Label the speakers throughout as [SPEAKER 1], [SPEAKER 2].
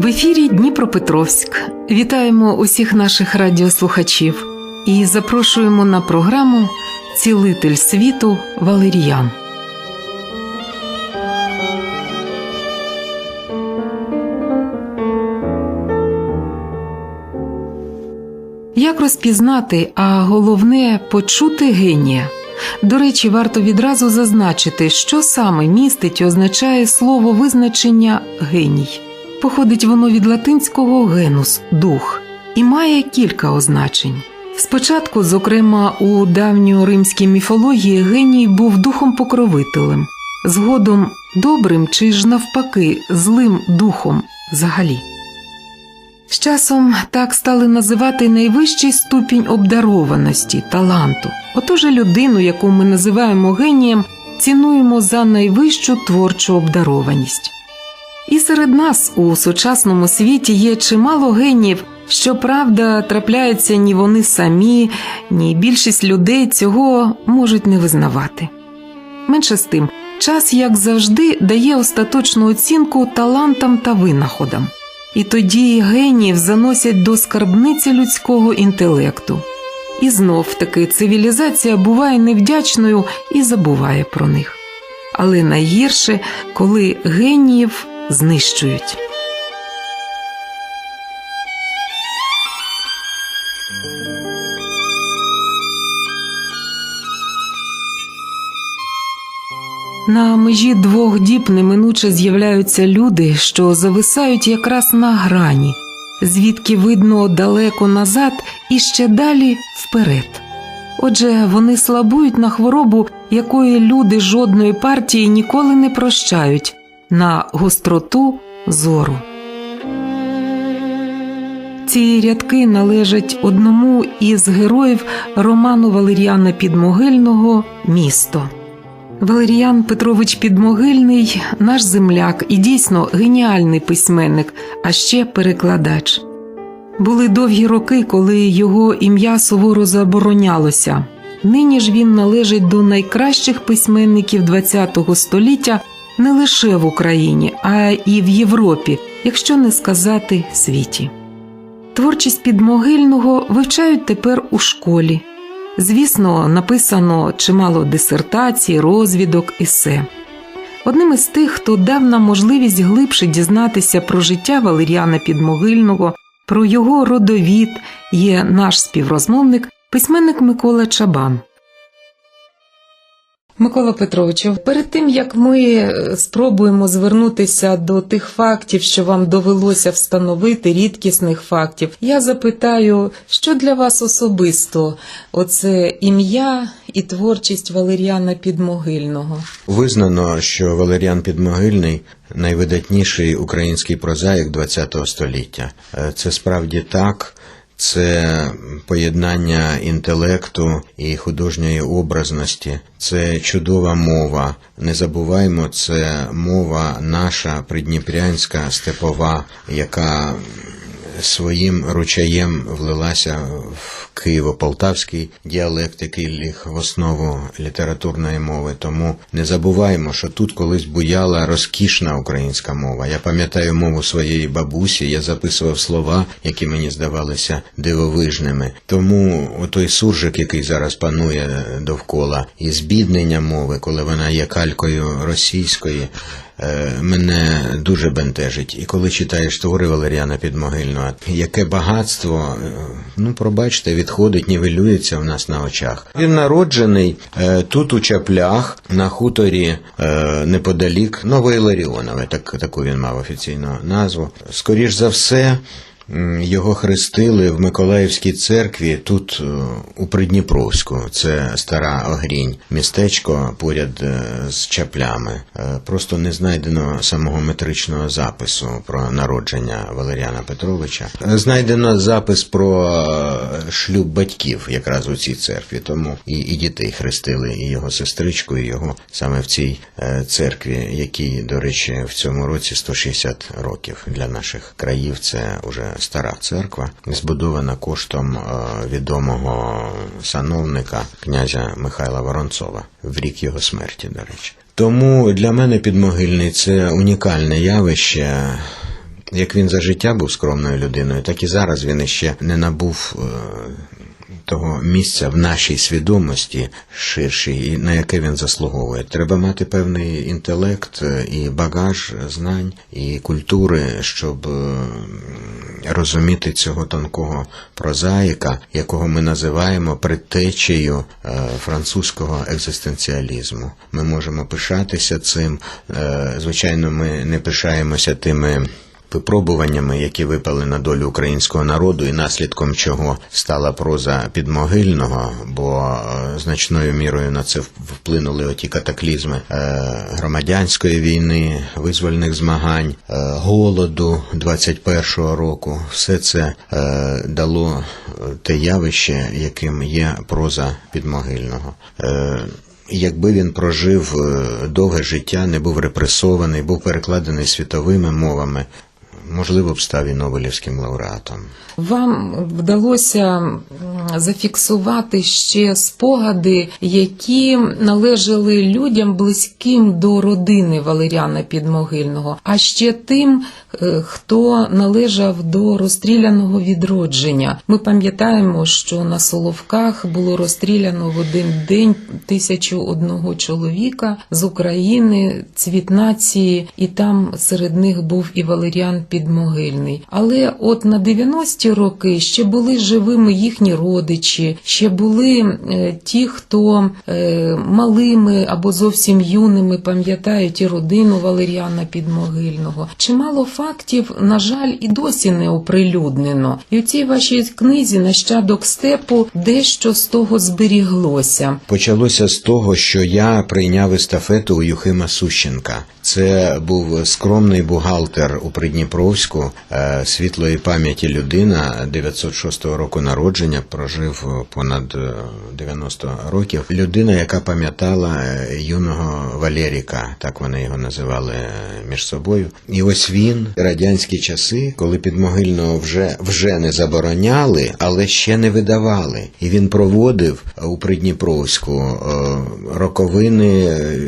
[SPEAKER 1] В ефірі Дніпропетровськ. Вітаємо усіх наших радіослухачів і запрошуємо на програму Цілитель світу Валеріян. Як розпізнати, а головне почути генія? До речі, варто відразу зазначити, що саме містить і означає слово визначення геній. Походить воно від латинського генус дух і має кілька означень. Спочатку, зокрема, у давньоримській міфології геній був духом покровителем, згодом добрим чи ж навпаки злим духом взагалі. З часом так стали називати найвищий ступінь обдарованості, таланту. Отож людину, яку ми називаємо генієм, цінуємо за найвищу творчу обдарованість. І серед нас у сучасному світі є чимало геніїв, щоправда, трапляються ні вони самі, ні більшість людей цього можуть не визнавати. Менше з тим, час, як завжди, дає остаточну оцінку талантам та винаходам. І тоді геніїв заносять до скарбниці людського інтелекту. І знов таки цивілізація буває невдячною і забуває про них. Але найгірше, коли геніїв знищують. На межі двох діб неминуче з'являються люди, що зависають якраз на грані, звідки видно далеко назад і ще далі вперед. Отже, вони слабують на хворобу, якої люди жодної партії ніколи не прощають, на гостроту зору. Ці рядки належать одному із героїв роману Валеріана Підмогильного Місто. Валеріян Петрович Підмогильний наш земляк і дійсно геніальний письменник, а ще перекладач. Були довгі роки, коли його ім'я суворо заборонялося. Нині ж він належить до найкращих письменників ХХ століття не лише в Україні, а і в Європі, якщо не сказати світі. Творчість підмогильного вивчають тепер у школі. Звісно, написано чимало дисертацій, розвідок, есе. Одним із тих, хто дав нам можливість глибше дізнатися про життя Валеріана Підмогильного, про його родовід, є наш співрозмовник, письменник Микола Чабан. Микола Петровичу, перед тим як ми е, спробуємо звернутися до тих фактів, що вам довелося встановити, рідкісних фактів, я запитаю, що для вас особисто оце ім'я і творчість Валеріана Підмогильного?
[SPEAKER 2] Визнано, що Валеріан Підмогильний найвидатніший український прозаїк ХХ століття. Е, Це справді так. Це поєднання інтелекту і художньої образності, це чудова мова. Не забуваймо, це мова наша придніпрянська степова, яка своїм ручаєм влилася в києво-полтавський діалект, який ліг в основу літературної мови. Тому не забуваємо, що тут колись буяла розкішна українська мова. Я пам'ятаю мову своєї бабусі, я записував слова, які мені здавалися дивовижними. Тому той суржик, який зараз панує довкола, і збіднення мови, коли вона є калькою російської. Е, Мене дуже бентежить. І коли читаєш твори Валеріана Підмогильного, яке багатство, е, ну пробачте, відходить, нівелюється в нас на очах. Він народжений е, тут у чаплях на хуторі неподалік Нової Ларіонове, так таку він мав офіційну назву. Скоріш за все. Його хрестили в Миколаївській церкві тут е, у Придніпровську. Це стара Огрінь, містечко поряд е, з чаплями. Е, Просто не знайдено самого метричного запису про народження Валеріана Петровича. Знайдено запис про шлюб батьків якраз у цій церкві. Тому і, і дітей хрестили, і його сестричку, і його саме в цій церкві, якій, до речі, в цьому році 160 років для наших країв. Це уже стара церква, збудована коштом е, відомого сановника князя Михайла Воронцова в рік його смерті, до речі. Тому для мене підмогильний це унікальне явище. Як він за життя був скромною людиною, так і зараз він іще не набув е, того місця в нашій свідомості ширшій, на яке він заслуговує. Треба мати певний інтелект е, і багаж знань і культури, щоб е, розуміти цього тонкого прозаїка, якого ми називаємо предтечею е, французького екзистенціалізму. Ми можемо пишатися цим. Звичайно, ми не пишаємося тими випробуваннями, які випали на долю українського народу, і наслідком чого стала проза підмогильного, бо е, значною мірою на це вплинули оті катаклізми е, громадянської війни, визвольних змагань, е, голоду 21-го року. Все це дало те явище, яким є проза підмогильного. Якби він прожив довге життя, не був репресований, був перекладений світовими мовами, можливо б став і Нобелівським лауреатом.
[SPEAKER 1] Вам вдалося зафіксувати ще спогади, які належали людям близьким до родини Валеріана Підмогильного, а ще тим, хто належав до розстріляного відродження. Ми пам'ятаємо, що на Соловках було розстріляно в один день тисячу одного чоловіка з України, цвіт нації, і там серед них був і Валеріан Підмогильний. Але от на 90-ті роки ще були живими їхні родичі, ще були е, ті, хто е, малими або зовсім юними пам'ятають і родину Валеріана Підмогильного. Чимало фактів, на жаль, і досі не оприлюднено. І у цій вашій книзі нащадок степу дещо з того зберіглося.
[SPEAKER 2] Почалося з того, що я прийняв естафету у Юхима Сущенка. Це був скромний бухгалтер у Придніпровську, е, світлої пам'яті людина 906 року народження, прожив понад е, 90 років. Людина, яка пам'ятала е, юного Валеріка, так вони його називали е, між собою. І ось він радянські часи, коли підмогильного вже вже не забороняли, але ще не видавали. І він проводив у Придніпровську е, роковини е,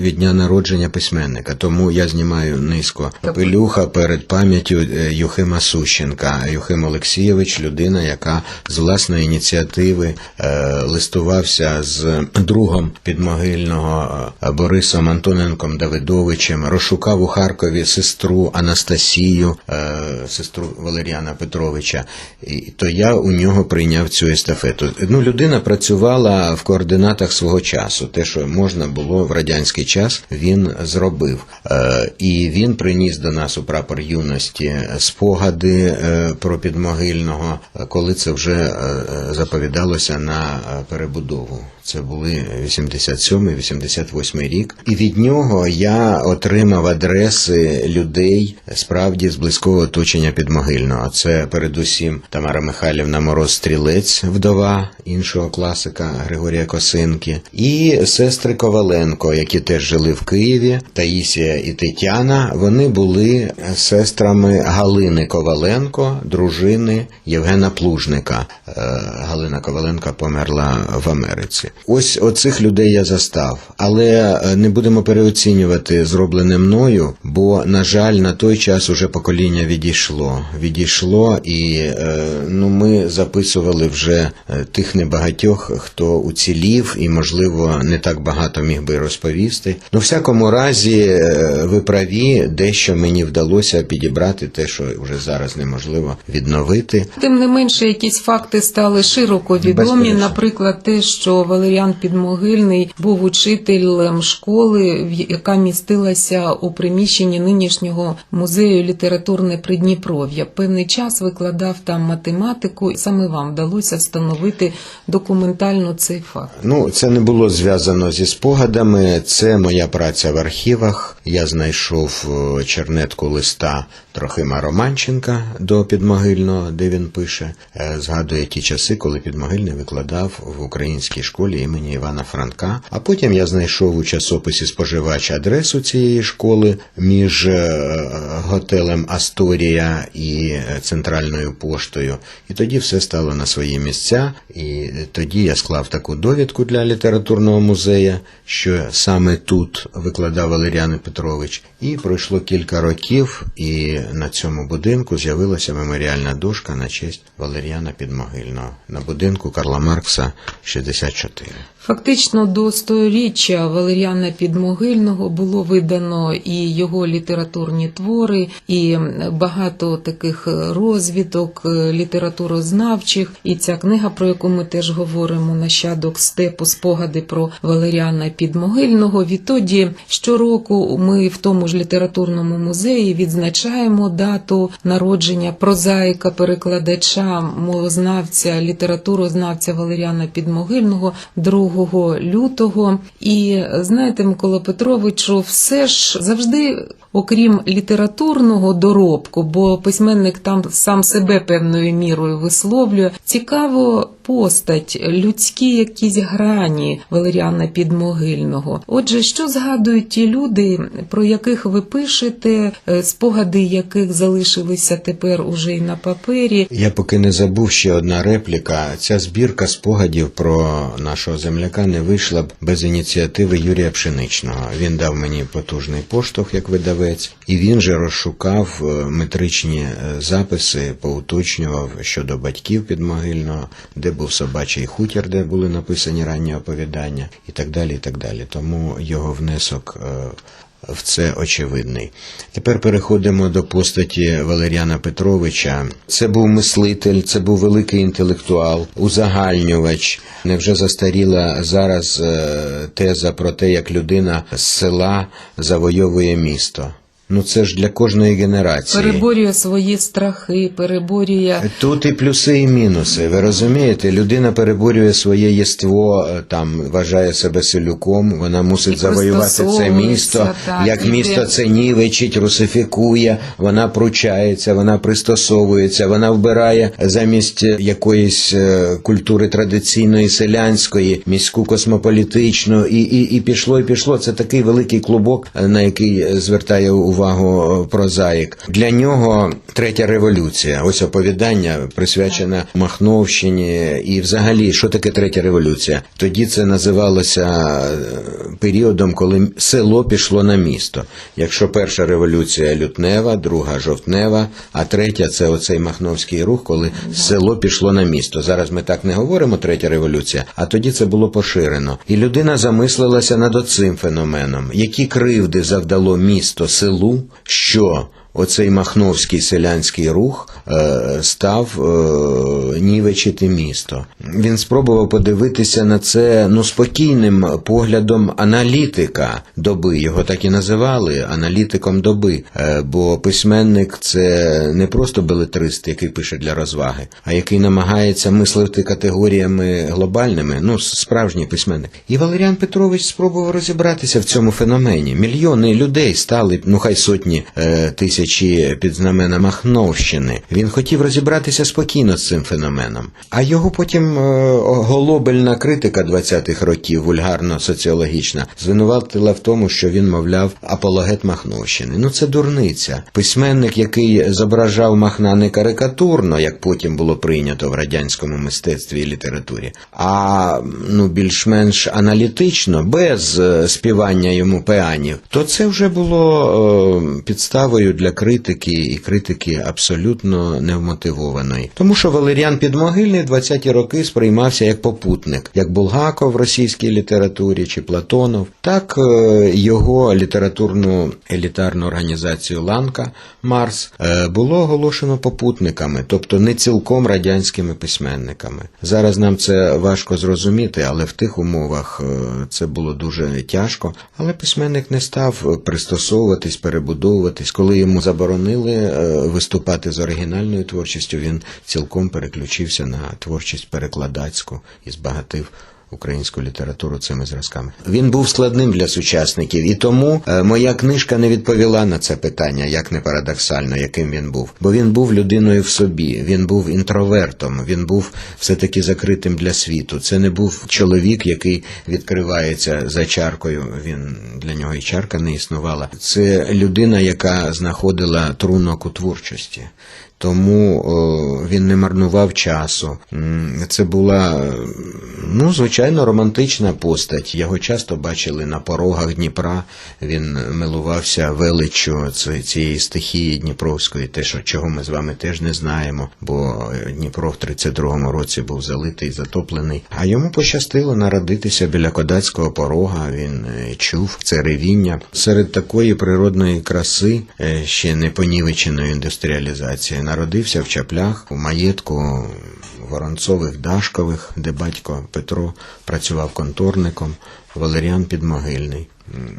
[SPEAKER 2] від дня народження письменника. Тому я знімаю низько пелюха перед пам'яттю е, Юхима Сущенка. Юхим Олексійович, людина, яка з власної ініціативи е, листувався з другом підмогильного е, Борисом Антоненком Давидовичем, розшукав у Харкові сестру Анастасію, е, сестру Валеріана Петровича. То я у нього прийняв цю естафету. Ну, людина працювала в координатах свого часу. Те, що можна було в радянський час, він зробив. Е, І він приніс до нас у прапор юності спогади е, про підмогильного, коли це вже заповідалося на перебудову. Це були 87-88 рік. І від нього я отримав адреси людей справді з близького оточення підмогильного. Це передусім Тамара Михайлівна Мороз Стрілець, вдова іншого класика Григорія Косинки, і сестри Коваленко, які теж жили в Києві, Таїсія і Тетяна. Вони були сестрами Галини Коваленко, дружини Євгена Плужника. Е, Галина Коваленко померла в Америці. Ось оцих людей я застав, але е, не будемо переоцінювати зроблене мною, бо, на жаль, на той час уже покоління відійшло. Відійшло, і е, ну, ми записували вже е, тих небагатьох, хто уцілів, і, можливо, не так багато міг би розповісти. Ну, в всякому разі, е, ви праві, дещо мені вдалося підібрати те, що вже зараз неможливо відновити.
[SPEAKER 1] Тим не менше, якісь факти стали широко відомі. Наприклад, те, що Валеріан Підмогильний був учителем школи, яка містилася у приміщенні нинішнього музею літературне Придніпров'я. Певний час викладав там математику. і Саме вам вдалося встановити документально цей факт.
[SPEAKER 2] Ну, це не було зв'язано зі спогадами. Це моя праця в архівах. Я знайшов е, чернетку листа Трохима Романченка до підмогильного, де він пише, е, згадує ті часи, коли підмогильний викладав в українській школі імені Івана Франка. А потім я знайшов у часописі споживач адресу цієї школи між е, готелем Асторія і е, центральною поштою. І тоді все стало на свої місця. І тоді я склав таку довідку для літературного музею, що саме тут викладав Валеріан Петрович. І пройшло кілька років, і на цьому будинку з'явилася меморіальна дошка на честь Валеріана Підмогильного на будинку Карла Маркса 64.
[SPEAKER 1] Фактично до сторіччя Валеріана Підмогильного було видано і його літературні твори, і багато таких розвідок е, літературознавчих. І ця книга, про яку ми теж говоримо, нащадок степу, спогади про Валеріана Підмогильного. Відтоді щороку ми в тому ж літературному музеї відзначаємо дату народження прозаїка, перекладача, мовознавця, літературознавця Валеріана Підмогильного 2 лютого. І знаєте, Микола Петровичу, все ж завжди. Окрім літературного доробку, бо письменник там сам себе певною мірою висловлює, цікаво постать, людські якісь грані Валеріана Підмогильного. Отже, що згадують ті люди, про яких ви пишете, е, спогади яких залишилися тепер уже й на папері,
[SPEAKER 2] Я поки не забув ще одна репліка. Ця збірка спогадів про нашого земляка не вийшла б без ініціативи Юрія Пшеничного. Він дав мені потужний поштовх як видавець, і він же розшукав е, метричні е, записи, поуточнював щодо батьків підмогильного, де був собачий хутір, де були написані ранні оповідання, і так далі. і так далі. Тому його внесок. е, в це очевидний. Тепер переходимо до постаті Валеріана Петровича. Це був мислитель, це був великий інтелектуал, узагальнювач. Невже застаріла зараз е, теза про те, як людина з села завойовує місто? Ну це ж для кожної генерації.
[SPEAKER 1] переборює свої страхи, переборює
[SPEAKER 2] Тут і плюси, і мінуси. Ви розумієте, людина переборює своє єство, е, там вважає себе селюком, вона мусить
[SPEAKER 1] І
[SPEAKER 2] завоювати це місто.
[SPEAKER 1] так,
[SPEAKER 2] Як місто це нівечить, русифікує, вона пручається, вона пристосовується, вона вбирає замість якоїсь е, культури традиційної селянської, міську космополітичну, і, і, і пішло, і пішло. Це такий великий клубок, е, на який е, звертає увагу е, прозаїк. Для нього третя революція. Ось оповідання присвячене Махновщині. І взагалі, що таке третя революція? Тоді це називалося е, періодом, коли село пішло на місто. Якщо перша революція лютнева, друга жовтнева, а третя це оцей махновський рух, коли село пішло на місто. Зараз ми так не говоримо третя революція, а тоді це було поширено. І людина замислилася над оцим феноменом, які кривди завдало місто селу, що Оцей махновський селянський рух е, став е, нівечити місто. Він спробував подивитися на це ну спокійним поглядом аналітика доби. Його так і називали аналітиком доби. Е, бо письменник це не просто белетрист, який пише для розваги, а який намагається мислити категоріями глобальними. Ну, справжній письменник. І Валеріан Петрович спробував розібратися в цьому феномені. Мільйони людей стали, ну хай сотні е, тисячі під знамена Махновщини. Він хотів розібратися спокійно з цим феноменом. А його потім е, голобельна критика 20-х років, вульгарно-соціологічна, звинуватила в тому, що він, мовляв, апологет Махновщини. Ну це дурниця. Письменник, який зображав Махна не карикатурно, як потім було прийнято в радянському мистецтві і літературі, а ну більш-менш аналітично, без е, співання йому пеанів, то це вже було е, підставою для критики і критики абсолютно невмотивованої. Тому що Валеріан Підмогильний в 20-ті роки сприймався як попутник, як Булгаков в російській літературі чи Платонов, так е, його літературну елітарну організацію Ланка Марс е, було оголошено попутниками, тобто не цілком радянськими письменниками. Зараз нам це важко зрозуміти, але в тих умовах е, це було дуже тяжко. Але письменник не став пристосовуватись, перебудовуватись, коли йому заборонили е, виступати з оригінальною творчістю, він цілком переключився на творчість перекладацьку і збагатив українську літературу цими зразками. Він був складним для сучасників, і тому е, моя книжка не відповіла на це питання, як не парадоксально, яким він був. Бо він був людиною в собі, він був інтровертом, він був все-таки закритим для світу. Це не був чоловік, який відкривається за чаркою. Він для нього і чарка не існувала. Це людина, яка знаходила трунок у творчості. Тому він не марнував часу. Це була Ну, звичайно, романтична постать. Його часто бачили на порогах Дніпра. Він милувався величчю цієї стихії Дніпровської, те, що чого ми з вами теж не знаємо, бо Дніпро в 32-му році був залитий, затоплений. А йому пощастило народитися біля кодацького порога. Він е, чув це ревіння. Серед такої природної краси, е, ще не понівеченої індустріалізації, народився в чаплях у маєтку Воронцових Дашкових, де батько Петро працював конторником, Валеріан Підмогильний.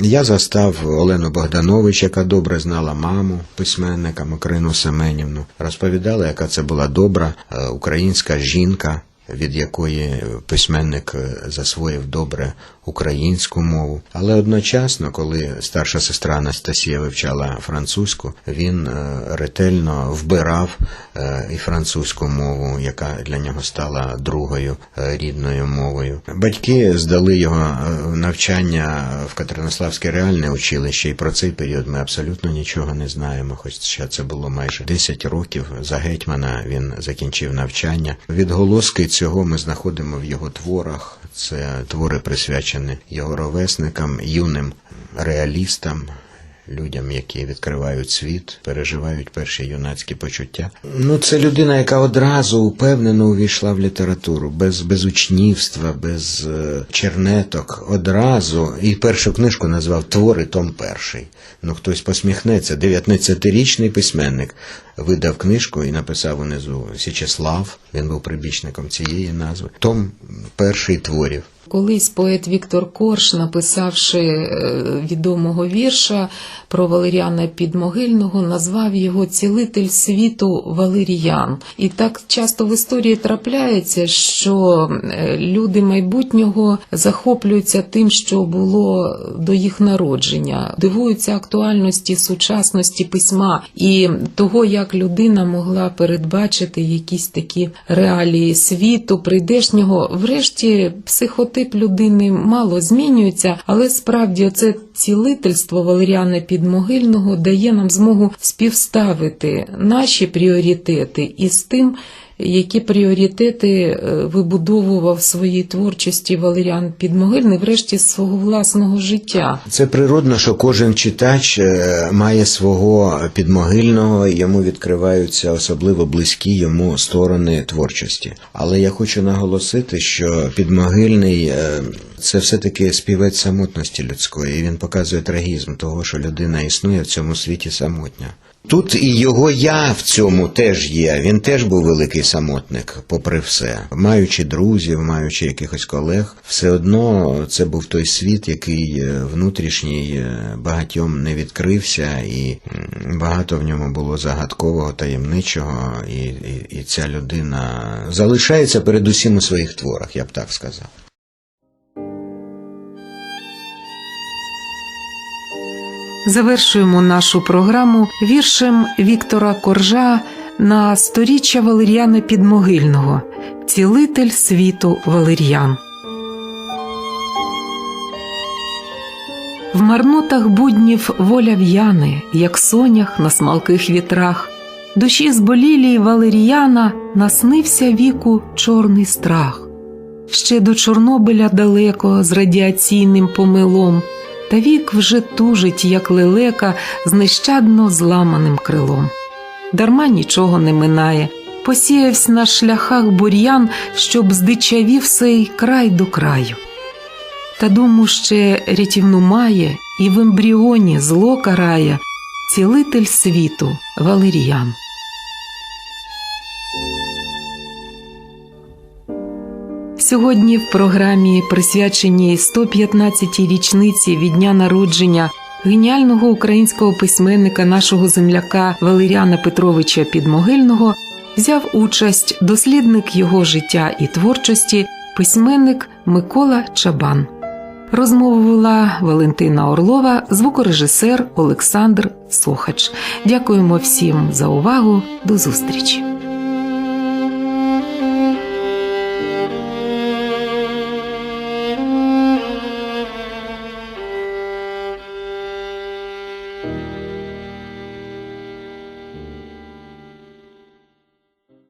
[SPEAKER 2] Я застав Олену Богданович, яка добре знала маму письменника Макрину Семенівну. Розповідала, яка це була добра е, українська жінка, від якої письменник е, засвоїв добре українську мову. Але одночасно, коли старша сестра Анастасія вивчала французьку, він е, ретельно вбирав е, і французьку мову, яка для нього стала другою рідною мовою. Батьки здали його навчання в Катеринославське реальне училище, і про цей період ми абсолютно нічого не знаємо. Хоча це було майже 10 років. За гетьмана він закінчив навчання. Відголоски цього ми знаходимо в його творах. Це твори присвячені його ровесникам, юним реалістам. Людям, які відкривають світ, переживають перші юнацькі почуття. Ну, це людина, яка одразу упевнено увійшла в літературу, без, без учнівства, без е, чернеток. Одразу і першу книжку назвав Твори Том Перший. Ну, хтось посміхнеться. 19-річний письменник видав книжку і написав унизу Січеслав. Він був прибічником цієї назви. Том перший творів.
[SPEAKER 1] Колись поет Віктор Корш, написавши е, відомого вірша про Валеріана Підмогильного, назвав його цілитель світу Валеріян. І так часто в історії трапляється, що е, люди майбутнього захоплюються тим, що було до їх народження, дивуються актуальності сучасності письма і того, як людина могла передбачити якісь такі реалії світу, прийдешнього. Врешті психотип людини мало змінюється, але справді оце цілительство Валеріана Підмогильного дає нам змогу співставити наші пріоритети із тим, які пріоритети е, вибудовував своїй творчості Валеріан Підмогильний, врешті свого власного життя.
[SPEAKER 2] Це природно, що кожен читач е, має свого підмогильного, йому відкриваються особливо близькі йому сторони творчості. Але я хочу наголосити, що підмогильний е, це все-таки співець самотності людської. І він показує трагізм того, що людина існує в цьому світі самотня. Тут і його я в цьому теж є. Він теж був великий самотник, попри все. Маючи друзів, маючи якихось колег, все одно це був той світ, який е, внутрішній е, багатьом не відкрився, і багато в ньому було загадкового, таємничого, і, і, і ця людина залишається передусім у своїх творах, я б так сказав.
[SPEAKER 1] Завершуємо нашу програму віршем Віктора Коржа на сторіччя Валеріана Підмогильного Цілитель світу Валеріан. В марнотах буднів воля в'яне, як сонях на смалких вітрах. Душі зболілій Валеріяна наснився віку чорний страх. Ще до Чорнобиля далеко з радіаційним помилом, та вік вже тужить, як лелека, з нещадно зламаним крилом. Дарма нічого не минає, посіявсь на шляхах бур'ян, щоб здичавів сей край до краю. Та думу ще рятівну має, і в ембріоні зло карає цілитель світу Валеріян. Сьогодні в програмі, присвяченій 115-й річниці від дня народження геніального українського письменника нашого земляка Валеріана Петровича Підмогильного, взяв участь дослідник його життя і творчості, письменник Микола Чабан. Розмову вела Валентина Орлова, звукорежисер Олександр Сохач. Дякуємо всім за увагу. До зустрічі!